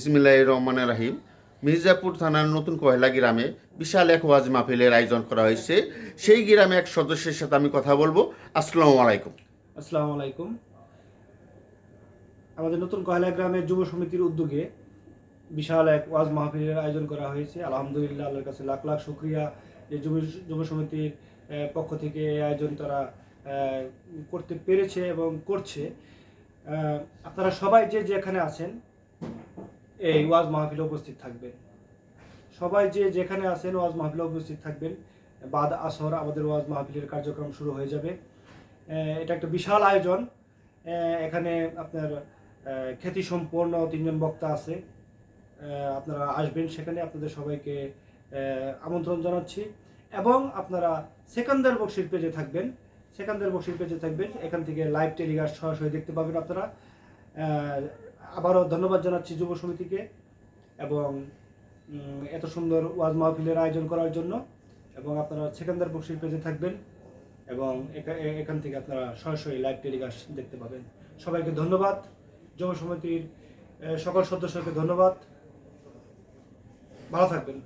ইসমিল্লাহ রহমান রাহিম। মির্জাপুর থানার নতুন কয়লা গ্রামে বিশাল এক ওয়াজ মাহফিলের আয়োজন করা হয়েছে। সেই গ্রামে এক সদস্যের সাথে আমি কথা বলব। আসসালামু আলাইকুম। আসসালামু আলাইকুম। আমাদের নতুন কয়লা গ্রামের যুব সমিতির উদ্যোগে বিশাল এক ওয়াজ মাহফিলের আয়োজন করা হয়েছে। আলহামদুলিল্লাহ, আল্লাহর কাছে লাখ লাখ শুক্রিয়া যে যুব যুব সমিতির পক্ষ থেকে এই আয়োজন তারা করতে পেরেছে এবং করছে। আপনারা সবাই যে যেখানে আছেন এই ওয়াজ মাহফিলে উপস্থিত থাকবেন। সবাই যে যেখানে আছেন ওয়াজ মাহফিলে উপস্থিত থাকবেন। বাদ আসর আমাদের ওয়াজ মাহফিলের কার্যক্রম শুরু হয়ে যাবে। এটা একটা বিশাল আয়োজন। এখানে আপনার খ্যাতি সম্পন্ন তিনজন বক্তা আছে। আপনারা আসবেন সেখানে, আপনাদের সবাইকে আমন্ত্রণ জানাচ্ছি। এবং আপনারা সেকান্দার বক্সির পেজে থাকবেন। সেকান্দার বক্সির পেজে থাকবেন। এখান থেকে লাইভ টেলিকাস্ট সরাসরি দেখতে পাবেন আপনারা। আবারও ধন্যবাদ জানাচ্ছি যুব সমিতিকে এবং এত সুন্দর ওয়াজ মাহফিলের আয়োজন করার জন্য। এবং আপনারা সেকান্দার বক্সির পেজে থাকবেন এবং এখান থেকে আপনারা সরাসরি লাইভ টেলিকাস্ট দেখতে পাবেন। সবাইকে ধন্যবাদ। যুব সমিতির সকল সদস্যকে ধন্যবাদ। ভালো থাকবেন।